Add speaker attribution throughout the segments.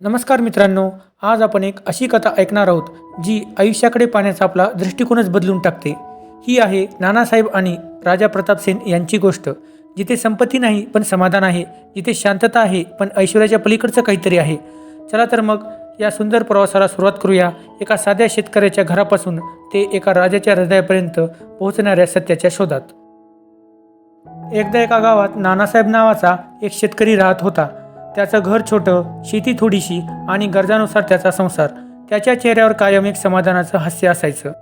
Speaker 1: नमस्कार मित्रांनो आज आपण एक अशी कथा ऐकणार आहोत जी आयुष्याकडे पाहण्याचा आपला दृष्टिकोनच बदलून टाकते. ही आहे नानासाहेब आणि राजा प्रताप सेन यांची गोष्ट जिथे संपत्ती नाही पण समाधान आहे जिथे शांतता आहे पण ऐश्वर्याच्या पलीकडचं काहीतरी आहे. चला तर मग या सुंदर प्रवासाला सुरुवात करूया. एका साध्या शेतकऱ्याच्या घरापासून ते एका राजाच्या हृदयापर्यंत पोहोचणाऱ्या सत्याच्या शोधात. एकदा एका गावात नानासाहेब नावाचा एक शेतकरी राहत होता. त्याचं घर छोटं शेती थोडीशी आणि गरजानुसार त्याचा संसार. त्याच्या चेहऱ्यावर कायम एक समाधानाचं हास्य असायचं.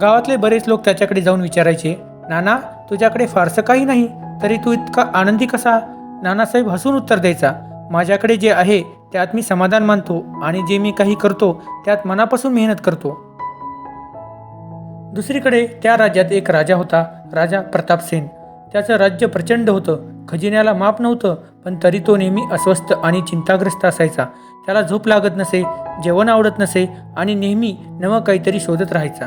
Speaker 1: गावातले बरेच लोक त्याच्याकडे जाऊन विचारायचे नाना तुझ्याकडे फारसं काही नाही तरी तू इतका आनंदी कसा? नानासाहेब हसून उत्तर द्यायचा माझ्याकडे जे आहे त्यात मी समाधान मानतो आणि जे मी काही करतो त्यात मनापासून मेहनत करतो. दुसरीकडे त्या राज्यात एक राजा होता राजा प्रतापसेन. त्याचं राज्य प्रचंड होतं खजिन्याला माप नव्हतं पण तरी तो नेहमी अस्वस्थ आणि चिंताग्रस्त असायचा. त्याला झोप लागत नसे जेवण आवडत नसे आणि नेहमी नवं काहीतरी शोधत राहायचा.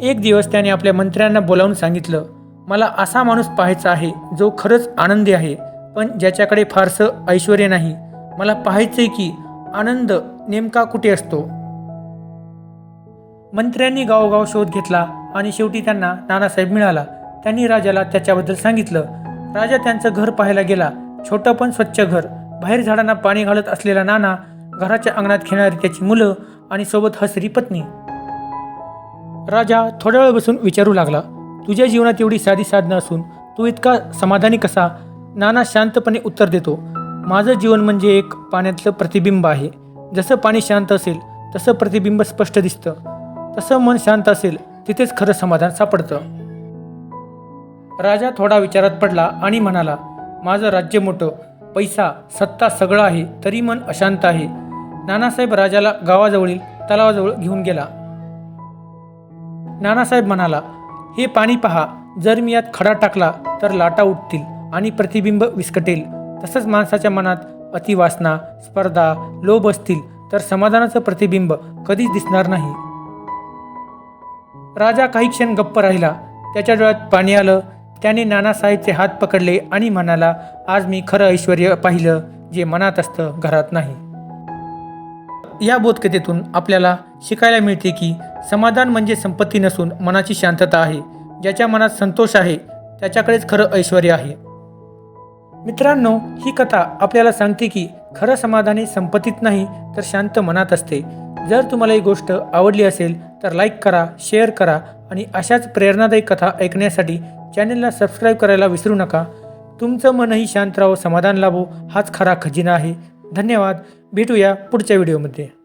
Speaker 1: एक दिवस त्याने आपल्या मंत्र्यांना बोलावून सांगितलं मला असा माणूस पाहायचा आहे जो खरंच आनंदी आहे पण ज्याच्याकडे फारसं ऐश्वर नाही. मला पाहायचंय की आनंद नेमका कुठे असतो? मंत्र्यांनी गावोगाव शोध घेतला आणि शेवटी त्यांना नानासाहेब मिळाला. त्यांनी राजाला त्याच्याबद्दल सांगितलं राजा त्यांचं घर पाहायला गेला. छोटं पण स्वच्छ घर. बाहेर झाडांना पाणी घालत असलेला नाना घराच्या अंगणात खेळणारी त्याची मुलं आणि सोबत हसरी पत्नी. राजा थोड्या वेळ बसून विचारू लागला तुझ्या जीवनात एवढी साधी साधनं असून तू इतका समाधानी कसा? नाना शांतपणे उत्तर देतो माझं जीवन म्हणजे एक पाण्यातलं प्रतिबिंब आहे. जसं पाणी शांत असेल तसं प्रतिबिंब स्पष्ट दिसतं. तसं मन शांत असेल तिथेच खरं समाधान सापडतं. राजा थोडा विचारात पडला आणि म्हणाला माझं राज्य मोठं पैसा सत्ता सगळं आहे तरी मन अशांत आहे. नानासाहेब राजाला गावाजवळील तलावाजवळ घेऊन गेला. नानासाहेब म्हणाला हे पाणी पहा जर मी यात खडा टाकला तर लाटा उठतील आणि प्रतिबिंब विस्कटेल. तसंच माणसाच्या मनात अतिवासना स्पर्धा लोभ असतील तर समाधानाचं प्रतिबिंब कधीच दिसणार नाही. राजा काही क्षण गप्प राहिला. त्याच्या डोळ्यात पाणी आलं त्याने नानासाहेबचे हात पकडले आणि म्हणाला आज मी खरं ऐश्वर पाहिलं जे मनात असतं घरात नाही. या बोधकथेतून आपल्याला शिकायला मिळते की समाधान म्हणजे संपत्ती नसून मनाची शांतता आहे. ज्याच्या मनात संतोष आहे त्याच्याकडेच खरं ऐश्वर आहे. मित्रांनो ही कथा आपल्याला सांगते की खरं समाधानी संपत्तीत नाही तर शांत मनात असते. जर तुम्हाला ही गोष्ट आवडली असेल तर लाईक करा शेअर करा आणि अशाच प्रेरणादायी कथा ऐकण्यासाठी चॅनलला सबस्क्राईब करायला विसरू नका. तुमचं मनही शांत राहो समाधान लाभो. हाच खरा खजिना आहे. धन्यवाद. भेटूया पुढच्या व्हिडिओमध्ये.